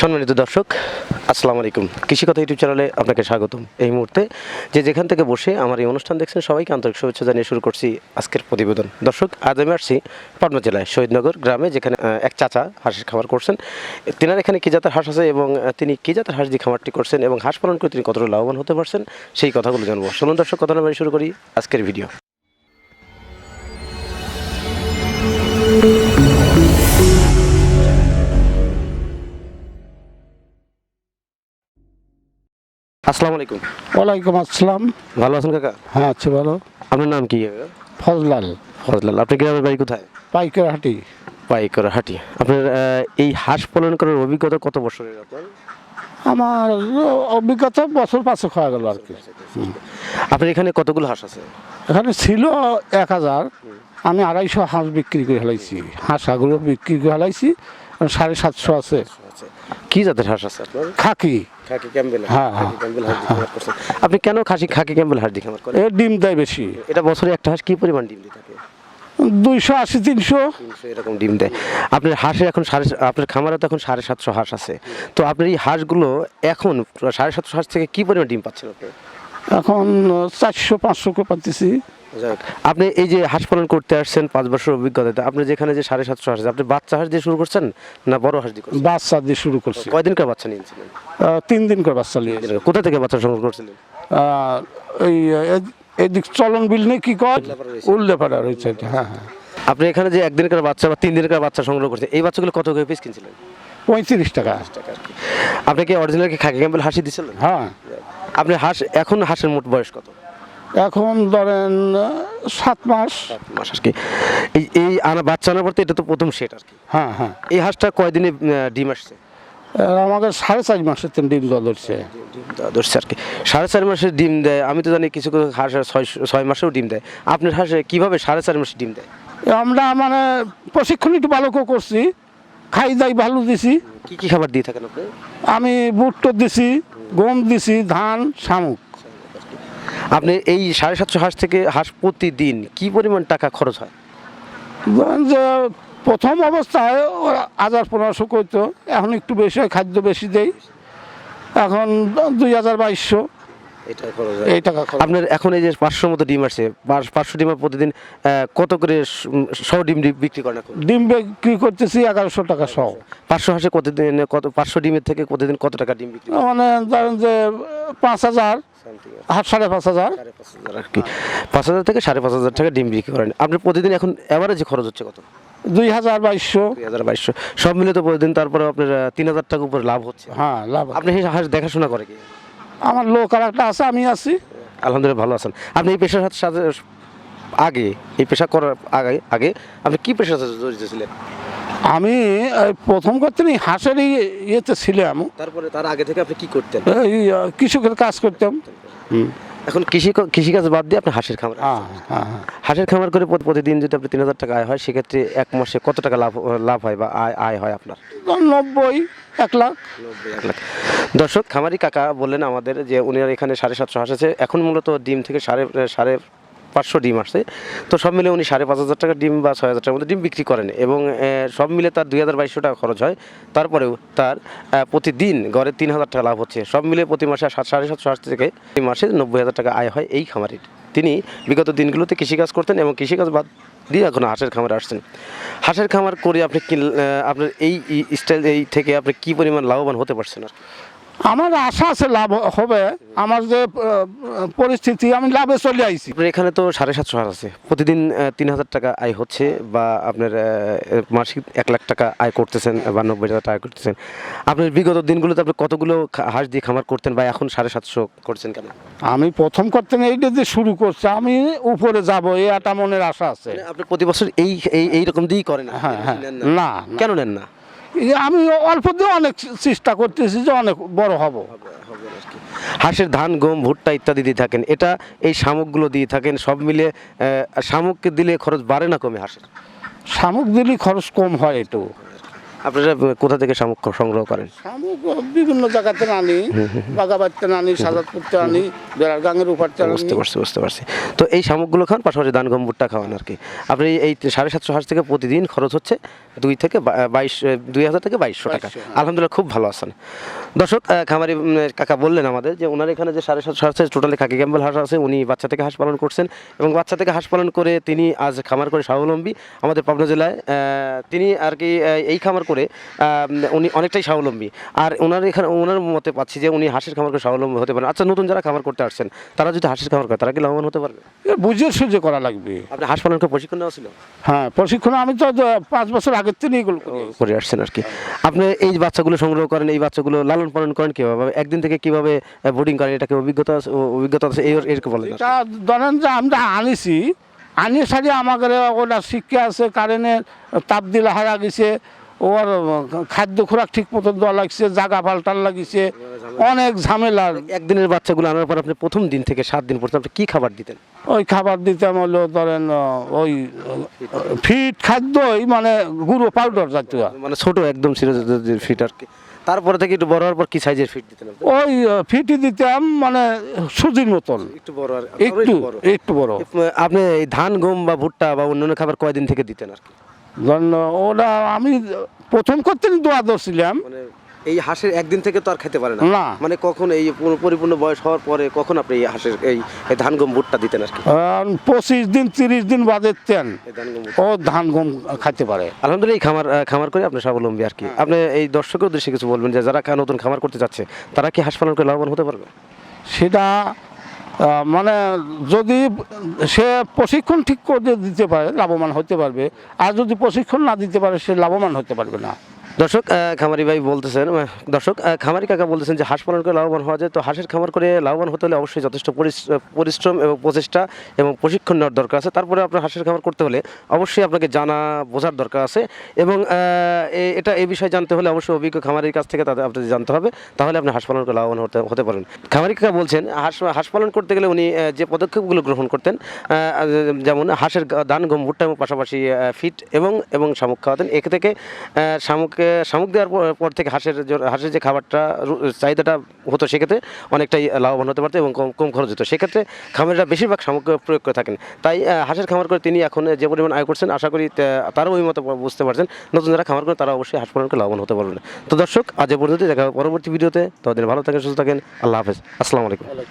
সম্মানিত দর্শক, আসসালামু আলাইকুম। কৃষি কথা ইউটিউব চ্যানেলে আপনাকে স্বাগতম। এই মুহূর্তে যে যেখান থেকে বসে আমার এই অনুষ্ঠান দেখছেন, সবাইকে আন্তরিক শুভেচ্ছা জানিয়ে শুরু করছি আজকের প্রতিবেদন। দর্শক, আজ আমি আসছি পাটনা জেলায়, শহীদনগর গ্রামে, যেখানে এক চাচা হাঁসের খামার করছেন। তেনার এখানে কি জাতের হাঁস আছে এবং তিনি কি জাতের হাঁস দিয়ে খামারটি করছেন এবং হাঁস পালন করে তিনি কতটা লাভবান হতে পারছেন, সেই কথাগুলো জানব। শুনুন দর্শক, কথা বাড়ি শুরু করি আজকের ভিডিও। আসসালামু আলাইকুম। ওয়ালাইকুম আসসালাম। ভালো আছেন কাকা? হ্যাঁ আচ্ছা বলো আপনার নাম কি? ফজলাল। ফজলাল আপনার গ্রামের বাড়ি কোথায়? পাইকার হাটি আপনার এই হাঁস পালন করার অভিজ্ঞতা কত বছরের আপনার? আমার অভিজ্ঞতা বছর পাঁচক হয়ে গেল আর কি। আপনার এখানে কতগুলো হাঁস আছে? এখানে ছিল এক হাজার। আমি আড়াইশো হাঁস বিক্রি করে হেলাইছি হাঁসাগুলো বিক্রি করে হেলাইছি সাড়ে সাতশো আছে। কি জাতের হাঁস আছে আপনার? খাকি। খাকি ক্যাম্বেল হ্যাঁ, হ্যাঁ। ক্যাম্বেল হাঁস খামার করছেন আপনি কেন খাসি খাকি ক্যাম্বেল হাঁস খামার করেন? ডিম দেয় বেশি। এটা বছরে একটা হাঁস কি পরিমাণ ডিম দিয়ে থাকে? দুইশো আশি তিনশো। এরকম ডিম দেয়। আপনার হাঁসের এখন সাড়ে আপনার খামারে তো এখন সাড়ে সাতশো হাঁস আছে। তো আপনার এই হাঁসগুলো এখন সাড়ে সাতশো হাঁস থেকে কি পরিমাণ ডিম পাচ্ছেন আপনি? এখন চারশো পাঁচশো করে পাচ্ছি। আপনি এই যে হাঁস পালন করতে আসছেন পাঁচ বছর অভিজ্ঞতা আপনি যেখানে যে সাড়ে সাতশো হাঁস আপনি বাচ্চা হাঁস দিয়ে শুরু করছেন না বড় হাঁস দিয়ে বাচ্চা দিয়ে শুরু করছি। কয়দিনকার বাচ্চা নিয়েছিলেন? তিন দিন করে বাচ্চা নিয়ে কোথা থেকে বাচ্চা সংগ্রহ করছিলেন? এই এদিক চলন বিল নেই কি কয়? উল্লেপাড়া রয়েছে। হ্যাঁ হ্যাঁ। আপনি এখানে যে একদিনকার বাচ্চা বা তিন দিনকার বাচ্চা সংগ্রহ করছেন এই বাচ্চাগুলো কত করে পিস কিনছিলেন? পঁয়ত্রিশ টাকা। আপনি কি অরিজিনাল কি খাকি ক্যাম্বেল হাসি দিছিলেন? হ্যাঁ। আপনি হাঁস এখন হাঁসের মোট বয়স কত? এখন ধরেন সাত মাস। মাস আর কি এই এই আনা বাচ্চা আনার পর তো এটা তো প্রথম সেট আর কি হ্যাঁ হ্যাঁ। এই হাঁসটা কয়দিনে ডিম আসছে? আমাকে সাড়ে চার মাসের তিন ডিম জল ধরছে। ধরছে আর কি সাড়ে চার মাসের ডিম দেয় আমি তো জানি কিছু কিছু হাঁস ছয় ছয় মাসেও ডিম দেয়। আপনার হাঁসে কীভাবে সাড়ে চার মাসে ডিম দেয়? আমরা মানে প্রশিক্ষণ একটু ভালো করে করছি। খাই দাই ভালো দিছি। কি কি খাবার দিয়ে থাকেন আপনি? আমি বুট দিছি গম দিছি ধান শামুক। আপনি এই সাড়ে সাতশো হাঁস থেকে হাঁস প্রতিদিন কি পরিমাণ টাকা খরচ হয়? যে প্রথম অবস্থায় হাজার পনেরোশো করতো, এখন একটু বেশি হয়, খাদ্য বেশি দেয় এখন দুই হাজার বাইশশো। এই টাকা খরচ। আপনার এখন এই যে পাঁচশোর মতো ডিম আসছে পাঁচশো ডিমের প্রতিদিন কত করে শ- ডিম বিক্রি করেন ডিম বিক্রি করতেছি এগারোশো টাকা সহ। পাঁচশো হাঁসে কতদিন কত পাঁচশো ডিমের থেকে প্রতিদিন কত টাকা ডিম বিক্রি মানে ধরেন যে পাঁচ হাজার সাড়ে পাঁচ হাজার। আর কি। পাঁচ হাজার থেকে সাড়ে পাঁচ হাজার টাকা ডিম বিক্রি করেন। আপনি প্রতিদিন এখন অ্যাভারেজে খরচ হচ্ছে কত? দুই হাজার বাইশশো। দুই হাজার বাইশশো। সব মিলে তো প্রতিদিন তারপরে আপনার তিন হাজার টাকা উপরে লাভ হচ্ছে। হ্যাঁ লাভ আপনি হাঁস দেখাশোনা করে কি? আমার লোক আর একটা আছে আমি আছি। আলহামদুলিল্লাহ ভালো আছেন। আপনি এই পেশার সাথে আগে এই পেশা করার আগে আগে আপনি কি পেশার সাথে জড়িত ছিলেন? আমি প্রথম করতে নি হাঁসেরই ইয়েতে ছিলাম। তারপরে তার আগে থেকে আপনি কি করতেন? এই কৃষকের কাজ করতাম। হুম, এখন কৃষি কৃষিকাজ বাদ দিয়ে আপনি হাঁসের খামার হ্যাঁ হ্যাঁ হ্যাঁ। হাঁসের খামার করে প্রতি- প্রতিদিন যদি আপনি তিন হাজার টাকা আয় হয় সেক্ষেত্রে এক মাসে কত টাকা লাভ লাভ হয় বা আয় আয় হয় আপনার নব্বই এক লাখ এক লাখ। দর্শক খামারি কাকা বললেন আমাদের যে উনি এখানে সাড়ে সাতশো হাঁস আছে এখন মূলত ডিম থেকে সাড়ে সাড়ে পাঁচশো ডিম আসছে। তো সব মিলে উনি সাড়ে পাঁচ হাজার টাকা ডিম বা ছয় হাজার টাকার মধ্যে ডিম বিক্রি করেন এবং সব মিলে তার দুই হাজার বাইশশো টাকা খরচ হয়। তারপরেও তার প্রতিদিন গড়ে তিন হাজার টাকা লাভ হচ্ছে। সব মিলে প্রতি মাসে সাত সাড়ে সাতশো হাঁস থেকে এই মাসে নব্বই হাজার টাকা আয় হয় এই খামারির। তিনি বিগত দিনগুলোতে কৃষিকাজ করতেন এবং কৃষিকাজ বাদ দিয়ে এখন হাঁসের খামারে আসছেন। হাঁসের খামার করে আপনি কি আহ, আপনার এই স্টাইল এই থেকে আপনি কী পরিমাণ লাভবান হতে পারছেন আর? আমার আশা আছে লাভ হবে। আমার যে পরিস্থিতি আমি লাভে চলে আইছি। এখানে তো সাড়ে সাতশো হাঁস আছে। প্রতিদিন তিন হাজার টাকা আয় হচ্ছে বা আপনার মাসিক এক লাখ টাকা আয় করতেছেন বা নব্বই হাজার টাকা করতেছেন। আপনার বিগত দিনগুলোতে আপনি কতগুলো হাঁস দিয়ে খামার করতেন বা এখন সাড়ে সাতশো করছেন কেন? আমি প্রথম করতে না এইটা দিয়ে শুরু করছে। আমি উপরে যাব এই একটা মনের আশা আছে। মানে আপনি প্রতি বছর এই এই এইরকম দিয়েই করেন না? হ্যাঁ হ্যাঁ। না। কেন নেন না? আমি অল্প দিয়ে অনেক চেষ্টা করতেছি যে অনেক বড় হব। হাঁসের ধান গম ভুট্টা ইত্যাদি দিয়ে থাকেন। এটা এই শামুকগুলো দিয়ে থাকেন। সব মিলে শামুককে দিলে খরচ বাড়ে না কমে হাঁসের? শামুক দিলে খরচ কম হয় একটু। আপনারা কোথা থেকে শামুক সংগ্রহ করেন? শামুক বিভিন্ন জায়গাতে আনি বাগাবাড়িতে আনি সাজাদপুরতে আনি বেড়ার গাঙের উপারতে আনি। বুঝতে পারছি বুঝতে পারছি। তো এই শামুকগুলো খান পাশাপাশি দান গম ভুট্টা খাওয়ান আর কি। আপনি এই সাড়ে সাতশো হাঁস থেকে প্রতিদিন খরচ হচ্ছে দুই থেকে বাইশ দুই হাজার থেকে বাইশশো টাকা। হ্যাঁ। আলহামদুলিল্লাহ খুব ভালো আছেন। দর্শক খামারি কাকা বললেন আমাদের যে ওনার এখানে যে সাড়ে সাতশো আছে টোটালি খাকি ক্যাম্বেল হাঁস আছে উনি বাচ্চা থেকে হাঁস পালন করছেন এবং বাচ্চা থেকে হাঁস পালন করে তিনি আজ খামার করে স্বাবলম্বী আমাদের পাবনা জেলায়। তিনি আর কি এই খামার করে উনি অনেকটাই স্বাবলম্বী। আর ওনার এখানে ওনার মতে পাচ্ছি যে উনি হাঁসের খামার করে স্বাবলম্বী হতে পারেন। আচ্ছা নতুন যারা খামার করতে আসছেন তারা যদি হাঁসের খামার করে তারা কি লাভবান হতে পারবে? বুঝে সুঝে করা লাগবে। আপনি হাঁস পালন করে প্রশিক্ষণ নেওয়া ছিল? হ্যাঁ প্রশিক্ষণ আমি তো পাঁচ বছর আগের থেকে করে আসছেন আর কি। আপনি এই বাচ্চাগুলো সংগ্রহ করেন এই বাচ্চাগুলো লালন পালন করেন কীভাবে? একদিন থেকে কীভাবে বোর্ডিং করেন এটাকে অভিজ্ঞতা অভিজ্ঞতা আছে এই এরকম বলেন এটা ধরেন যে আমরা আনিছি আনিয়ে সারি আমাদের ওটা শিক্ষা আছে কারেন্টের তাপ দিলে হারা গেছে ওর খাদ্য খোরাক ঠিক মতো দেওয়া লাগছে জাগা পাল্টার লাগিছে অনেক ঝামেলার একদিনের বাচ্চাগুলো আনার পর আপনি প্রথম দিন থেকে সাত দিন পর্যন্ত আপনি কি খাবার দিতেন? ওই খাবার দিতাম হলো ধরেন ওই ফিট খাদ্যই মানে গুঁড়ো পাউডার জাতীয়। মানে ছোট একদম ছিল ফিট আর কি। তারপরে থেকে একটু বড় হওয়ার পর কি সাইজের ফিট দিতেন ওই ফিটই দিতাম মানে সুজির মতন। একটু বড় আর একটু একটু বড়। আপনি এই ধান গম বা ভুট্টা বা অন্যান্য খাবার কয়দিন থেকে দিতেন আর কি? ওটা আমি প্রথম করতেন দোয়া ছিলাম মানে এই হাঁসের একদিন থেকে তো আর খেতে পারে না। না। মানে কখন এই পরিপূর্ণ বয়স হওয়ার পরে কখন আপনি এই হাঁসের এই ধান গম ভুট্টা দিতেন আর কি? পঁচিশ দিন তিরিশ দিন বাদে তেন। ও ধান গম খাইতে পারে। আলহামদুলিল্লাহ এই খামার খামার করে আপনি স্বাবলম্বী আর কি। আপনি এই দর্শকের উদ্দেশ্যে কিছু বলবেন যে যারা নতুন খামার করতে যাচ্ছে তারা কি হাঁস পালন করে লাভবান হতে পারবে? সেটা মানে যদি সে প্রশিক্ষণ ঠিক করে দিতে পারে লাভবান হতে পারবে। আর যদি প্রশিক্ষণ না দিতে পারে সে লাভবান হতে পারবে না। দর্শক খামারি ভাই বলতেছেন দর্শক খামারি কাকা বলতেছেন যে হাঁস পালন করে লাভবান হওয়া যায়। তো হাঁসের খামার করে লাভবান হতে হলে অবশ্যই যথেষ্ট পরিশ্রম এবং প্রচেষ্টা এবং প্রশিক্ষণ নেওয়ার দরকার আছে। তারপরে আপনার হাঁসের খামার করতে হলে অবশ্যই আপনাকে জানা, বোঝার দরকার আছে এবং এটা এই বিষয়ে জানতে হলে অবশ্যই অভিজ্ঞ খামারির কাছ থেকে তাদের, আপনাদের জানতে হবে। তাহলে আপনি হাঁস পালন করে লাভবান হতে হতে পারেন। খামারি কাকা বলছেন, হাঁস হাঁস পালন করতে গেলে উনি যে পদক্ষেপগুলো গ্রহণ করতেন যেমন হাঁসের দান গম ভুট্টা এবং পাশাপাশি ফিট এবং এবং শামুক খাওয়াতেন। এ থেকে শামুক শামুক দেওয়ার পর- থেকে হাঁসের হাঁসের যে খাবারটা চাহিদাটা হতো সেক্ষেত্রে অনেকটাই লাভবান হতে পারতো এবং কম কম খরচ হতো। সেক্ষেত্রে খামারিরা বেশিরভাগ শামুক প্রয়োগ করে থাকেন। তাই হাঁসের খামার করে তিনি এখন যে পরিমাণ আয় করছেন, আশা করি তারাও ওই মতো বুঝতে পারছেন। নতুন যারা খামার করে, তারা অবশ্যই হাঁস পালন করে লাভবান হতে পারবেন। তো দর্শক, আজ পর্যন্ত দেখা পরবর্তী ভিডিওতে। ততদিন ভালো থাকেন, সুস্থ থাকেন। আল্লাহ হাফেজ। আসসালামু আলাইকুম।